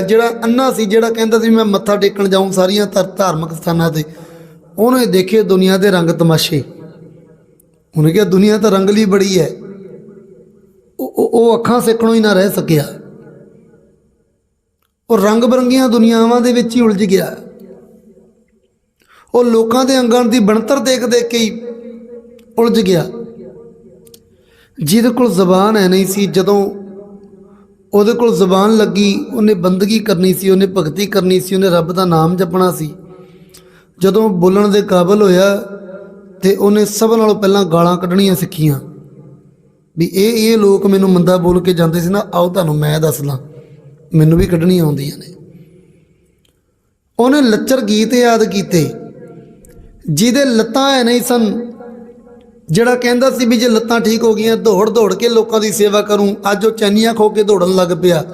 ਜਿਹੜਾ ਅੰਨਾ ਸੀ, ਜਿਹੜਾ ਕਹਿੰਦਾ ਸੀ, ਮੈਂ ਮੱਥਾ ਟੇਕਣ ਜਾਊਂ ਸਾਰੀਆਂ ਧਾਰਮਿਕ ਸਥਾਨਾਂ ਤੇ। ਉਹਨੇ ਦੇਖੇ ਦੁਨੀਆ ਦੇ ਰੰਗ ਤਮਾਸ਼ੇ। ਉਹਨੇ ਕਿਹਾ, ਦੁਨੀਆ ਤਾਂ ਰੰਗਲੀ ਬੜੀ ਹੈ ਉਹ, ਉਹ- ਅੱਖਾਂ ਸੇਕਣੋਂ ਹੀ ਨਾ ਰਹਿ ਸਕਿਆ। ਉਹ ਰੰਗ ਬਰੰਗੀਆਂ ਦੁਨੀਆਵਾਂ ਦੇ ਵਿੱਚ ਹੀ ਉਲਝ ਗਿਆ। ਉਹ ਲੋਕਾਂ ਦੇ ਅੰਗਾਂ ਦੀ ਬਣਤਰ ਦੇਖ ਦੇਖ ਕੇ ਹੀ ਉਲਝ ਗਿਆ। ਜਿਹਦੇ ਕੋਲ ਜ਼ਬਾਨ ਹੈ ਨਹੀਂ ਸੀ, ਜਦੋਂ ਉਹਦੇ ਕੋਲ ਜ਼ਬਾਨ ਲੱਗੀ, ਉਹਨੇ ਬੰਦਗੀ ਕਰਨੀ ਸੀ, ਉਹਨੇ ਭਗਤੀ ਕਰਨੀ ਸੀ, ਉਹਨੇ ਰੱਬ ਦਾ ਨਾਮ ਜਪਣਾ ਸੀ। ਜਦੋਂ ਬੋਲਣ ਦੇ ਕਾਬਲ ਹੋਇਆ ਤੇ ਉਹਨੇ ਸਭ ਨਾਲੋਂ ਪਹਿਲਾਂ ਗਾਲਾਂ ਕੱਢਣੀਆਂ ਸਿੱਖੀਆਂ। ਵੀ ਇਹ ਇਹ ਲੋਕ ਮੈਨੂੰ ਮੰਦਾ ਬੋਲ ਕੇ ਜਾਂਦੇ ਸੀ ਨਾ, ਆਓ ਤੁਹਾਨੂੰ ਮੈਂ ਦੱਸ ਲਾਂ, ਮੈਨੂੰ ਵੀ ਕੱਢਣੀਆਂ ਆਉਂਦੀਆਂ ਨੇ। ਉਹਨੇ ਲੱਚਰ ਗੀਤ ਯਾਦ ਕੀਤੇ, ਜਿਹਦੇ ਲੱਤਾਂ ਐ ਨਹੀਂ ਸਨ ਜਿਹੜਾ ਕਹਿੰਦਾ ਸੀ ਵੀ ਜੇ ਲੱਤਾਂ ਠੀਕ ਹੋ ਗਈਆਂ ਦੌੜ ਦੌੜ ਕੇ ਲੋਕਾਂ ਦੀ ਸੇਵਾ ਕਰੂੰ, ਅੱਜ ਉਹ ਚੈਨੀਆਂ ਖੋ ਕੇ ਦੌੜਨ ਲੱਗ ਪਿਆ।